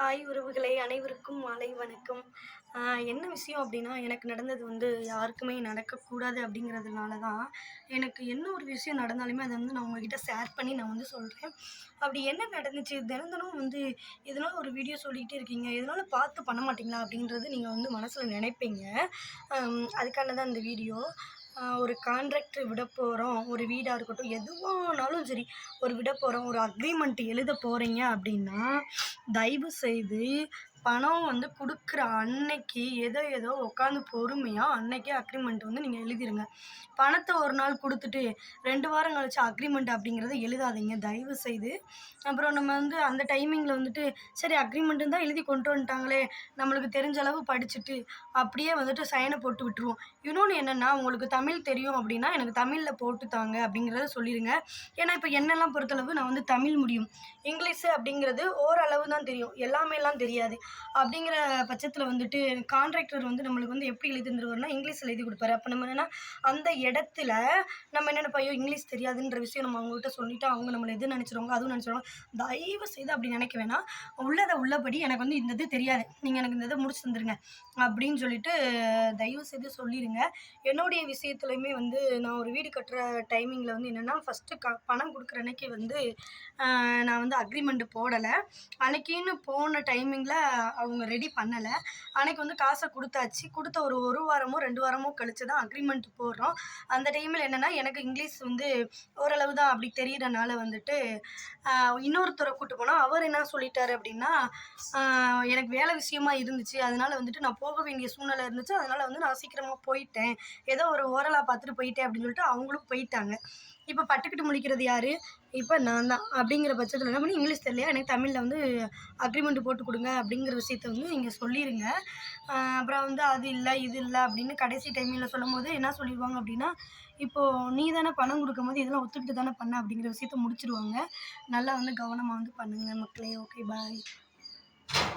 Hi உறவுகளை அனைவருக்கும் மாலை வணக்கம். என்ன விஷயம் அப்படின்னா எனக்கு நடந்தது வந்து யாருக்குமே நடக்கக்கூடாது அப்படிங்கிறதுனால தான் எனக்கு என்ன ஒரு விஷயம் நடந்தாலுமே அதை வந்து நான் உங்ககிட்ட ஷேர் பண்ணி நான் வந்து சொல்கிறேன் அப்படி என்ன நடந்துச்சு? தினம் தினம் வந்து எதனால ஒரு வீடியோ சொல்லிக்கிட்டே இருக்கீங்க? எதனால் பார்த்து பண்ண மாட்டீங்களா அப்படின்றது நீங்கள் வந்து மனசில் நினைப்பீங்க. அதுக்கான தான் இந்த வீடியோ ஒரு கான்ட்ராக்டர் விட போகிறோம் ஒரு வீடாக இருக்கட்டும் எதுவானாலும் சரி ஒரு விட போகிறோம் ஒரு அக்ரிமெண்ட் எழுத போகிறீங்க அப்படின்னா தயவு செய்து பணம் வந்து கொடுக்குற அன்னைக்கு ஏதோ ஏதோ உட்காந்து பொறுமையாக அன்னைக்கே அக்ரிமெண்ட் வந்து நீங்கள் எழுதிருங்க. பணத்தை ஒரு நாள் கொடுத்துட்டு ரெண்டு வாரம் கழிச்சு அக்ரிமெண்ட் அப்படிங்கிறத எழுதாதீங்க. தயவு செய்து. அப்புறம் நம்ம வந்து அந்த டைமிங்கில் வந்துட்டு சரி அக்ரிமெண்ட்டு தான் எழுதி கொண்டு வந்துட்டாங்களே நம்மளுக்கு தெரிஞ்ச அளவு படிச்சுட்டு அப்படியே வந்துட்டு சைனை போட்டு விட்டுருவோம். இன்னொன்று என்னென்னா உங்களுக்கு தமிழ் தெரியும் அப்படின்னா எனக்கு தமிழில் போட்டு தாங்க அப்படிங்கிறத சொல்லிடுங்க ஏன்னா இப்போ என்னெல்லாம் பொறுத்தளவு நான் வந்து தமிழ் முடியும். இங்கிலீஷு அப்படிங்கிறது ஓரளவு தான் தெரியும் எல்லாமேலாம் தெரியாது. அப்படிங்கிற பட்சத்தில் வந்துட்டு கான்ட்ராக்டர் வந்து நம்மளுக்கு வந்து எப்படி எழுதி தந்துருவாருன்னா இங்கிலீஷில் எழுதி கொடுப்பாரு. அப்போ நம்ம என்னென்னா அந்த இடத்துல நம்ம என்ன நினைப்போம், இங்கிலீஷ் தெரியாதுன்ற விஷயம் நம்ம அவங்கள்ட்ட சொல்லிவிட்டு அவங்க நம்மளை எது நினச்சிருவாங்க அதுவும் நினச்சிருவாங்க. தயவு செய்து அப்படி நினைக்க வேணாம். உள்ளதை உள்ளபடி எனக்கு வந்து இந்த இது தெரியாது. நீங்கள் எனக்கு இந்த இதை முடிச்சு தந்துருங்க. அப்படின்னு சொல்லிட்டு தயவு செய்து சொல்லிடுங்க என்னுடைய விஷயத்துலையுமே வந்து நான் ஒரு வீடு கட்டுற டைமிங்கில் வந்து என்னென்னா ஃபஸ்ட்டு க பணம் கொடுக்குற அன்னைக்கு வந்து நான் வந்து அக்ரிமெண்ட் போடலை. அன்னைக்கின்னு போன டைமிங்கில் அவங்க ரெடி பண்ணலை. அன்னைக்கு வந்து காசை கொடுத்தாச்சு. கொடுத்த ஒரு ஒரு வாரமோ ரெண்டு வாரமோ கழிச்சு தான் அக்ரிமெண்ட் போடுறோம். அந்த டைமில் என்னென்னா எனக்கு இங்கிலீஷ் வந்து ஓரளவு தான் அப்படி தெரியறனால வந்துட்டு இன்னொருத்தரை கூப்பிட்டு போனால் அவர் என்ன சொல்லிட்டாரு அப்படின்னா எனக்கு வேலை விஷயமா இருந்துச்சு. அதனால வந்துட்டு நான் போக வேண்டிய சூழ்நிலை இருந்துச்சு. அதனால வந்து நான் சீக்கிரமாக போயிட்டேன். ஏதோ ஒரு ஓரலாக பார்த்துட்டு போயிட்டேன் அப்படின்னு சொல்லிட்டு அவங்களும் போயிட்டாங்க. இப்போ பட்டுக்கிட்டு முழிக்கிறது யார்? இப்போ நான் தான் அப்படிங்கிற பட்சத்தில் என்ன பண்ணி இங்கிலீஷ் தெரியலையா? எனக்கு தமிழில் வந்து அக்ரிமெண்ட் போட்டு கொடுங்க அப்படிங்கிற விஷயத்த வந்து நீங்கள் சொல்லிடுங்க அப்புறம் வந்து அது இல்லை இது இல்லை அப்படின்னு கடைசி டைமில் சொல்லும் போது என்ன சொல்லிடுவாங்க அப்படின்னா இப்போது நீ தானே பணம் கொடுக்கும்போது இதெல்லாம் ஒத்துக்கிட்டு தானே பண்ண அப்படிங்கிற விஷயத்த முடிச்சிடுவாங்க நல்லா வந்து கவனமாக வந்து பண்ணுங்கள் மக்களே. Okay bye